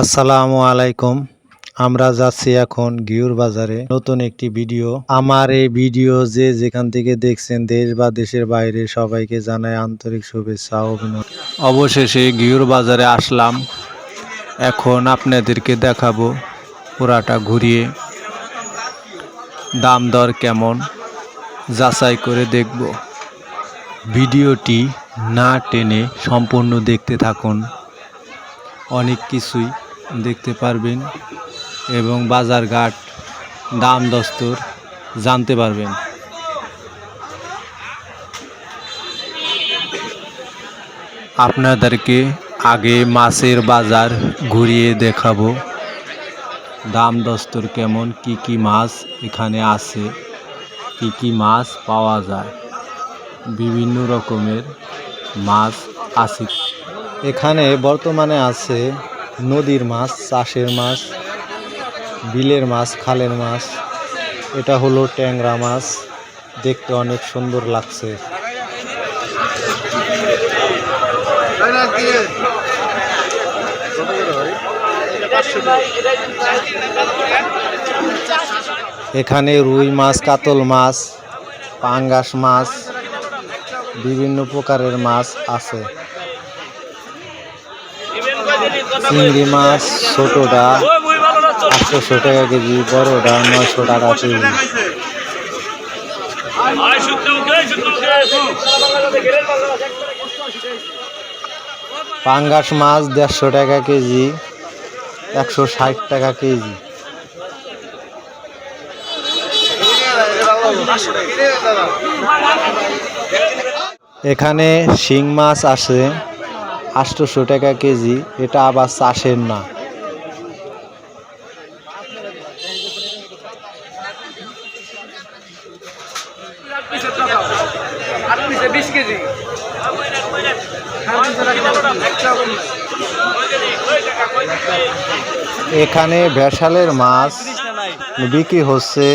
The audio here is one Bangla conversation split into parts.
আসসালামু আলাইকুম। আমরা যাচ্ছি এখন গিউর বাজারে। নতুন একটি ভিডিও। আমার এই ভিডিও যে যেখান থেকে দেখছেন দেশ বা দেশের বাইরে সবাইকে জানায় আন্তরিক শুভেচ্ছা অভিনন্দন। অবশেষে গিউর বাজারে আসলাম। এখন আপনাদেরকে দেখাবো পুরাটা ঘুরিয়ে। দাম দর কেমন? যাচাই করে দেখব। ভিডিওটি না টেনে সম্পূর্ণ দেখতে থাকুন। অনেক কিছুই দেখতে পারবেন এবং বাজারঘাট, দাম দস্তর জানতে পারবেন। আপনাদেরকে আগে মাছের বাজার ঘুরিয়ে দেখাবো। দাম দস্তর কেমন, কি কি মাছ এখানে আছে, কি কি মাছ পাওয়া যায়। বিভিন্ন রকমের মাছ আছে। এখানে বর্তমানে আছে নদীর মাছ, চাষের মাছ, বিলের মাছ, খালের মাছ। এটা হলো ট্যাংরা মাছ। দেখতে অনেক সুন্দর লাগছে। এখানে রুই মাছ, কাতল মাছ, পাঙ্গাস মাছ, বিভিন্ন প্রকারের মাছ আছে। চিংড়ি মাছ ছোটটা আটশোশো টাকা কেজি, বড়টা নয়শো টাকা কেজি। পাঙ্গাস মাছ দেড়শো টাকা কেজি, একশো ষাট টাকা কেজি। এখানে শিং মাছ আছে। আটশোশো টাকা কেজি, এটা আবার চাষের না। এখানে ভেসালের মাছ বিক্রি হচ্ছে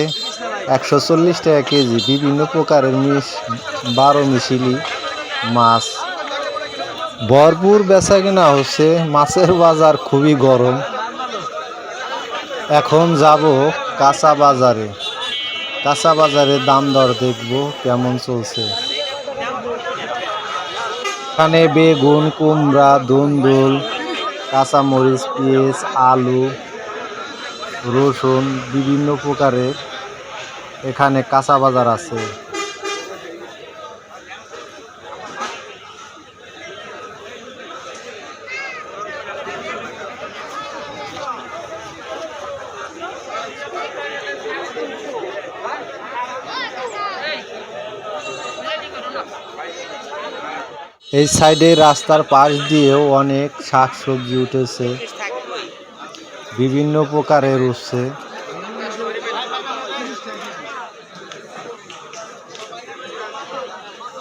একশো চল্লিশ টাকা কেজি, বিভিন্ন প্রকারের মিশ বারো মিশিলি মাছ। ভরপুর বেচা কিনা হচ্ছে। মাছের বাজার খুবই গরম। এখন যাব কাঁচা বাজারে। কাঁচা বাজারে দাম দর দেখব কেমন চলছে। এখানে বেগুন, কুমড়া, দুন্দুল, কাঁচামরিচ, পেঁয়াজ, আলু, রসুন, বিভিন্ন প্রকারের এখানে কাঁচা বাজার আছে। এই সাইডে রাস্তার পাশ দিয়েও অনেক শাক সবজি উঠেছে। বিভিন্ন প্রকারের উঠছে।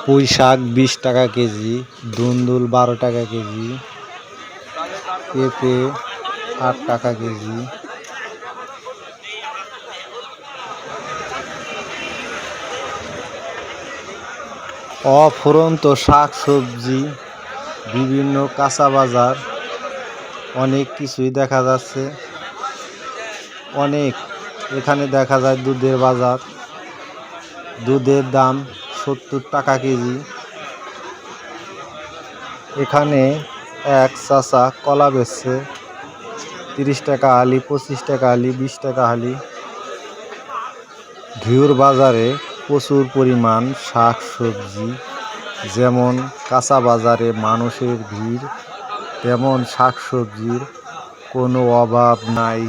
পুঁই শাক বিশ টাকা কেজি, দুন্দুল বারো টাকা কেজি, পেঁপে আট টাকা কেজি। অফুরন্ত শাক সবজি বিভিন্ন কাঁচা বাজার, অনেক কিছুই দেখা যাচ্ছে। অনেক, এখানে দেখা যায় দুধের বাজার। দুধের দাম সত্তর টাকা কেজি। এখানে এক চাচা কলা বেচছে, তিরিশ টাকা আলি পঁচিশ টাকা আলি বিশ টাকা হালি। ঘিউর বাজারে প্রচুর পরিমাণ শাক সবজি যেমন কাঁচা বাজারে মানুষের ভিড়, তেমন শাক সবজির কোনো অভাব নাই।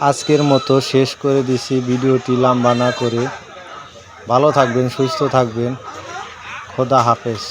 আজকের মতো শেষ করে দিছি। ভিডিওটি লাম্বা না করে। ভালো থাকবেন, সুস্থ থাকবেন। খোদা হাফেজ।